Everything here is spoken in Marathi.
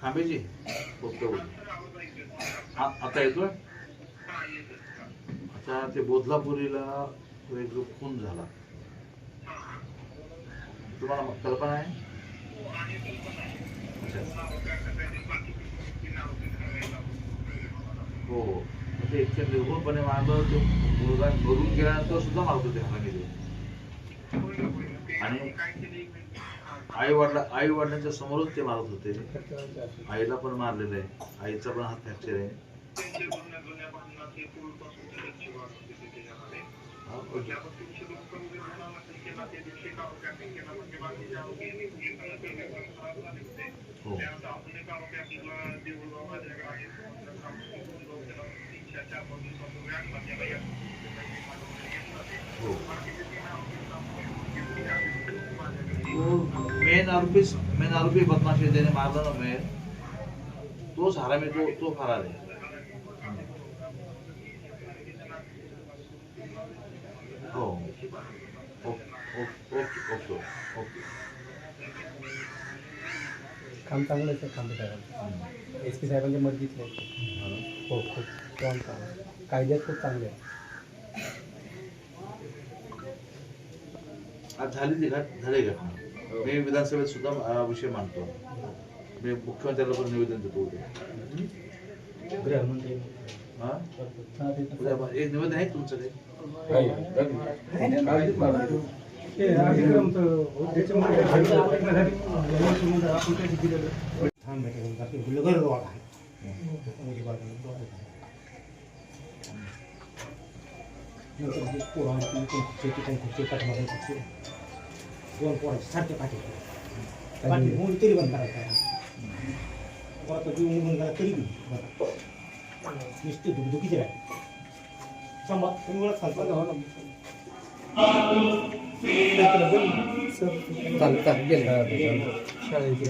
खांब्याची फक्त हा आता येतोय? आता ते बोधलापुरीला एक जो खून झाला. तुम्हाला मग कल्पना आहे? हो हो. म्हणजे इतक्या निर्भूलपणे मारलं तो मुलगा मरून गेल्यानंतर सुद्धा मारतो ते हरामीले आणि आई वडला आई वडिलांच्या समोरच ते मारत होते. आईला पण मारलेलं आहे. आईचा पण हात फ्रॅक्चर आहे. हा, हो. आरोपी मेन आरोपी बदमाश आहे त्याने मारलं ना मेन तोच हरामी तो तो फरार आहे. हो. ओके ओके ओके काम चांगलं आहे काम साहेबांचं एस पी साहेबांच्या आहे. हो खूप काम आहे. कायद्यात खूप चांगले आहे. आज झाली ती घट झाली घटना. मी विधानसभेत सुद्धा हा विषय मांडतो. मी मुख्यमंत्र्याला पण निवेदन देतो उद्या. हा? हा, एक निवेदन आहे तुमचं काही दिलेलं थांब भेटेल का? ते गुलगर्ग दोन पोरांचे सारखे पाठी पाठी होऊन तरी बंद करायचं परत जीव निघून गेला तरी बी बंद. नुसते दुखदुखीचे राहते सांभाळ तुम्ही ओळख सांगता चालतात गेलं. शाळेत